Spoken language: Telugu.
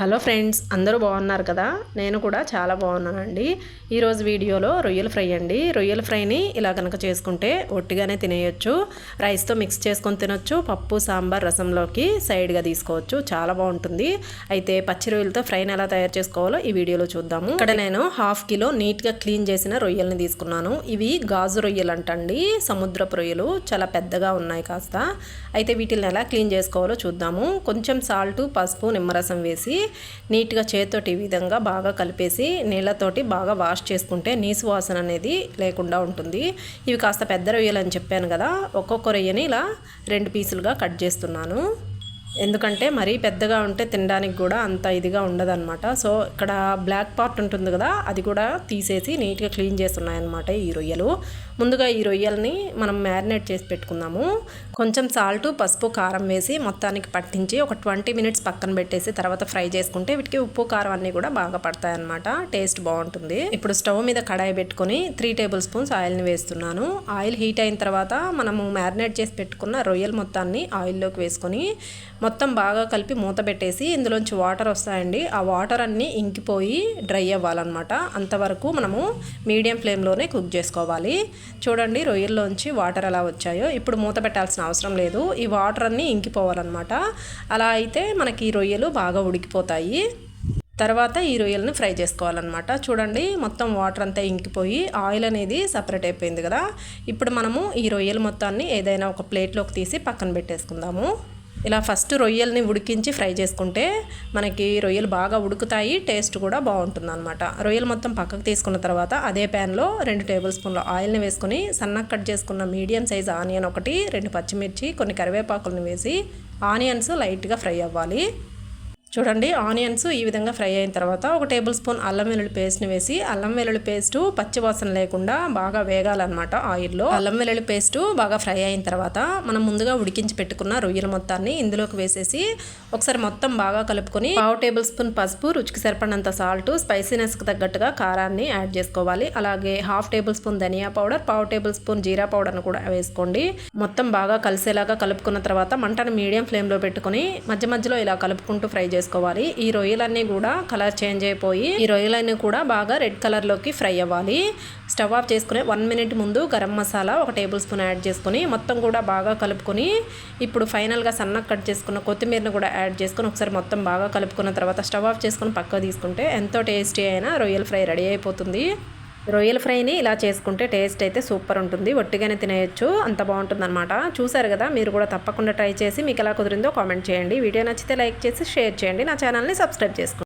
హలో ఫ్రెండ్స్ అందరూ బాగున్నారు కదా? నేను కూడా చాలా బాగున్నానండి. ఈరోజు వీడియోలో రొయ్యల ఫ్రై అండి. రొయ్యల ఫ్రైని ఇలా కనుక చేసుకుంటే ఒట్టిగానే తినేయొచ్చు. రైస్తో మిక్స్ చేసుకొని తినొచ్చు. పప్పు సాంబార్ రసంలోకి సైడ్గా తీసుకోవచ్చు. చాలా బాగుంటుంది. అయితే పచ్చి రొయ్యలతో ఫ్రైని ఎలా తయారు చేసుకోవాలో ఈ వీడియోలో చూద్దాము. ఇక్కడ నేను హాఫ్ కిలో నీట్గా క్లీన్ చేసిన రొయ్యల్ని తీసుకున్నాను. ఇవి గాజు రొయ్యలు అంటండి సముద్రపు రొయ్యలు. చాలా పెద్దగా ఉన్నాయి కాస్త. అయితే వీటిని ఎలా క్లీన్ చేసుకోవాలో చూద్దాము. కొంచెం సాల్ట్ పసుపు నిమ్మరసం వేసి నీట్గా చేతితోటి ఈ విధంగా బాగా కలిపేసి నీళ్ళతోటి బాగా వాష్ చేసుకుంటే నీసు వాసన అనేది లేకుండా ఉంటుంది. ఇవి కాస్త పెద్ద రొయ్యలు అని చెప్పాను కదా ఒక్కొక్క రొయ్యని ఇలా రెండు పీసులుగా కట్ చేస్తున్నాను. ఎందుకంటే మరీ పెద్దగా ఉంటే తినడానికి కూడా అంత ఇదిగా ఉండదన్నమాట. సో ఇక్కడ బ్లాక్ పార్ట్ ఉంటుంది కదా అది కూడా తీసేసి నీట్గా క్లీన్ చేస్తున్నాయన్నమాట ఈ రొయ్యలు. ముందుగా ఈ రొయ్యల్ని మనం మ్యారినేట్ చేసి పెట్టుకుందాము. కొంచెం సాల్ట్ పసుపు కారం వేసి మొత్తానికి పట్టించి ఒక ట్వంటీ మినిట్స్ పక్కన పెట్టేసి తర్వాత ఫ్రై చేసుకుంటే వీటికి ఉప్పు కారం అన్నీ కూడా బాగా పడతాయన్నమాట. టేస్ట్ బాగుంటుంది. ఇప్పుడు స్టవ్ మీద కడాయి పెట్టుకొని త్రీ టేబుల్ స్పూన్స్ ఆయిల్ని వేస్తున్నాను. ఆయిల్ హీట్ అయిన తర్వాత మనము మ్యారినేట్ చేసి పెట్టుకున్న రొయ్యల మొత్తాన్ని ఆయిల్లోకి వేసుకొని మొత్తం బాగా కలిపి మూత పెట్టేసి ఇందులోంచి వాటర్ వస్తాయండి. ఆ వాటర్ అన్నీ ఇంకిపోయి డ్రై అవ్వాలన్నమాట. అంతవరకు మనము మీడియం ఫ్లేమ్లోనే కుక్ చేసుకోవాలి. చూడండి రొయ్యల్లోంచి వాటర్ ఎలా వచ్చాయో. ఇప్పుడు మూత పెట్టాల్సిన అవసరం లేదు. ఈ వాటర్ అన్నీ ఇంకిపోవాలన్నమాట. అలా అయితే మనకి రొయ్యలు బాగా ఉడికిపోతాయి. తర్వాత ఈ రొయ్యలని ఫ్రై చేసుకోవాలన్నమాట. చూడండి మొత్తం వాటర్ అంతా ఇంకిపోయి ఆయిల్ అనేది సపరేట్ అయిపోయింది కదా. ఇప్పుడు మనము ఈ రొయ్యల మొత్తాన్ని ఏదైనా ఒక ప్లేట్లోకి తీసి పక్కన పెట్టేసుకుందాము. ఇలా ఫస్ట్ రొయ్యల్ని ఉడికించి ఫ్రై చేసుకుంటే మనకి రొయ్యలు బాగా ఉడుకుతాయి టేస్ట్ కూడా బాగుంటుంది అనమాట రొయ్యలు మొత్తం పక్కకు తీసుకున్న తర్వాత అదే ప్యాన్లో రెండు టేబుల్ స్పూన్ల ఆయిల్ని వేసుకొని సన్నగా కట్ చేసుకున్న మీడియం సైజ్ ఆనియన్ ఒకటి రెండు పచ్చిమిర్చి కొన్ని కరివేపాకులను వేసి ఆనియన్స్ లైట్గా ఫ్రై అవ్వాలి. చూడండి ఆనియన్స్ ఈ విధంగా ఫ్రై అయిన తర్వాత ఒక టేబుల్ స్పూన్ అల్లం వెల్లుల్లి పేస్ట్ని వేసి అల్లం వెల్లుల్లి పేస్ట్ పచ్చి వాసన లేకుండా బాగా వేగాలన్నమాట ఆయిల్లో. అల్లం వెల్లుల్లి పేస్ట్ బాగా ఫ్రై అయిన తర్వాత మనం ముందుగా ఉడికించి పెట్టుకున్న రొయ్యల మొత్తాన్ని ఇందులోకి వేసేసి ఒకసారి మొత్తం బాగా కలుపుకొని పావు టేబుల్ స్పూన్ పసుపు రుచికి సరిపడినంత సాల్ట్ స్పైసీనెస్కి తగ్గట్టుగా కారాన్ని యాడ్ చేసుకోవాలి. అలాగే హాఫ్ టేబుల్ స్పూన్ ధనియా పౌడర్ పావు టేబుల్ స్పూన్ జీరా పౌడర్ను కూడా వేసుకోండి. మొత్తం బాగా కలిసేలాగా కలుపుకున్న తర్వాత మంటను మీడియం ఫ్లేమ్లో పెట్టుకుని మధ్య మధ్యలో ఇలా కలుపుకుంటూ ఫ్రై చేసుకోవాలి. ఈ రొయ్యలన్నీ కూడా కలర్ చేంజ్ అయిపోయి ఈ రొయ్యలన్నీ కూడా బాగా రెడ్ కలర్లోకి ఫ్రై అవ్వాలి. స్టవ్ ఆఫ్ చేసుకునే వన్ మినిట్ ముందు గరం మసాలా ఒక టేబుల్ స్పూన్ యాడ్ చేసుకుని మొత్తం కూడా బాగా కలుపుకొని ఇప్పుడు ఫైనల్గా సన్నగా కట్ చేసుకున్న కొత్తిమీరను కూడా యాడ్ చేసుకుని ఒకసారి మొత్తం బాగా కలుపుకున్న తర్వాత స్టవ్ ఆఫ్ చేసుకుని పక్క తీసుకుంటే ఎంతో టేస్టీ అయినా రొయ్యల ఫ్రై రెడీ అయిపోతుంది. రొయ్యల ఫ్రైని ఇలా చేసుకుంటే టేస్ట్ అయితే సూపర్ ఉంటుంది. ఒట్టిగానే తినేయచ్చు. అంత బాగుంటుందన్నమాట. చూసారు కదా? మీరు కూడా తప్పకుండా ట్రై చేసి మీకు ఎలా కుదిరిందో కామెంట్ చేయండి. వీడియో నచ్చితే లైక్ చేసి షేర్ చేయండి. నా ఛానల్ని సబ్స్క్రైబ్ చేసుకోండి.